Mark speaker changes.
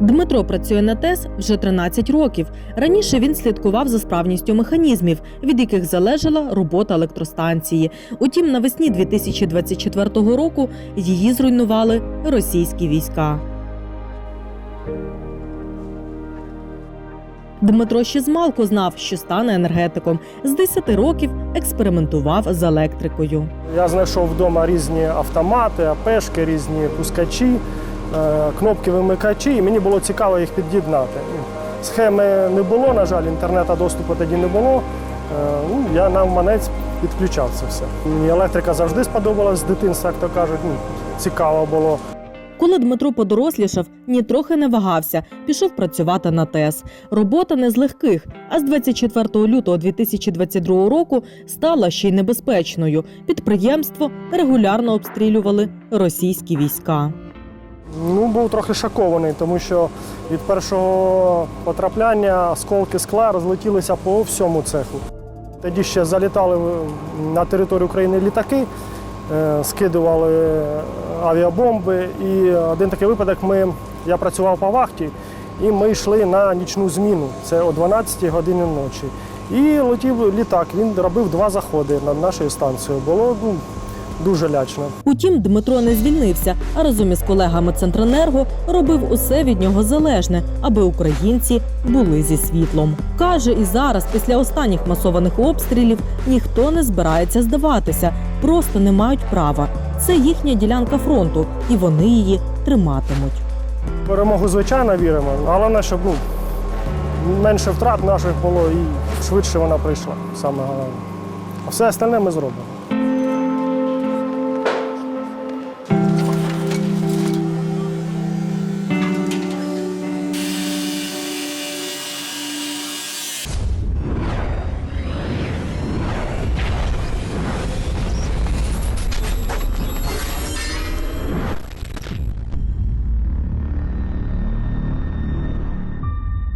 Speaker 1: Дмитро працює на ТЕС вже 13 років. Раніше він слідкував за справністю механізмів, від яких залежала робота електростанції. Утім, навесні 2024 року її зруйнували російські війська. Дмитро ще змалку знав, що стане енергетиком. З 10 років експериментував з електрикою.
Speaker 2: Я знайшов вдома різні автомати, апешки, різні пускачі, кнопки вимикачі, і мені було цікаво їх під'єднати. Схеми не було, на жаль, інтернету доступу тоді не було. Е, Ну, я на манець підключав це все. Мені електрика завжди сподобалась з дитинства, як то кажуть. Ну, цікаво було.
Speaker 1: Коли Дмитро подорослішав, нітрохи не вагався, пішов працювати на ТЕС. Робота не з легких, а з 24 лютого 2022 року стала ще й небезпечною. Підприємство регулярно обстрілювали російські війська.
Speaker 2: Ну, був трохи шокований, тому що від першого потрапляння осколки скла розлетілися по всьому цеху. Тоді ще залітали на територію України літаки, е, скидували авіабомби. І один такий випадок ми, я працював по вахті, і ми йшли на нічну зміну. Це о 12 годині ночі. І летів літак. Він робив два заходи над нашою станцією. Було ну, дуже лячно.
Speaker 1: Утім, Дмитро не звільнився, а разом із колегами Центренерго робив усе від нього залежне, аби українці були зі світлом. Каже, і зараз, після останніх масованих обстрілів, ніхто не збирається здаватися, просто не мають права. Це їхня ділянка фронту, і вони її триматимуть.
Speaker 2: Перемогу, звичайно, віримо. Головне, щоб ну, менше втрат наших було і швидше вона прийшла. Саме головне. А все остальне ми зробимо.